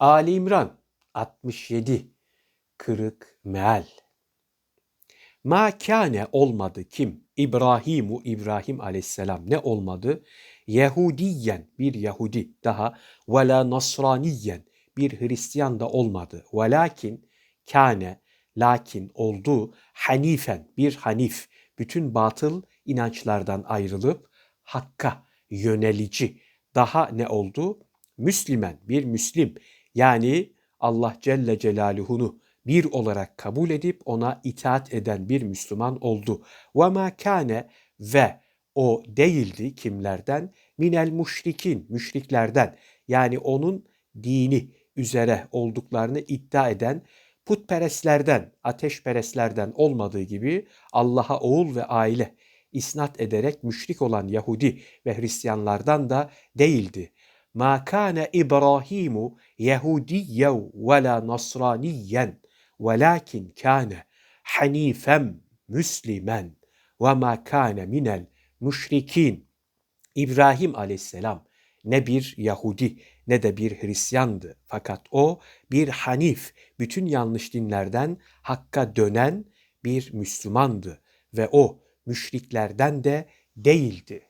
Ali İmran 67 Kırık Meal Ma olmadı kim? İbrahimu İbrahim aleyhisselam ne olmadı? Yahudiyen bir Yahudi daha ve la Nasraniyen bir Hristiyan da olmadı. Velakin kâne lakin oldu hanifen bir hanif bütün batıl inançlardan ayrılıp hakka yönelici daha ne oldu? Müslümen bir Müslim yani Allah Celle Celaluhu'nu bir olarak kabul edip ona itaat eden bir Müslüman oldu. Ve ma kâne ve o değildi kimlerden? Minel müşrikin, müşriklerden. Yani onun dini üzere olduklarını iddia eden putperestlerden, ateşperestlerden olmadığı gibi Allah'a oğul ve aile isnat ederek müşrik olan Yahudi ve Hristiyanlardan da değildi. Ma kana İbrahimu Yahudiyyen ve la Nasraniyen velakin kana hanifem müslimen ve ma kana minel müşrikin. İbrahim aleyhisselam ne bir Yahudi ne de bir Hristiyandı. Fakat o bir Hanif, bütün yanlış dinlerden hakka dönen bir Müslümandı ve o müşriklerden de değildi.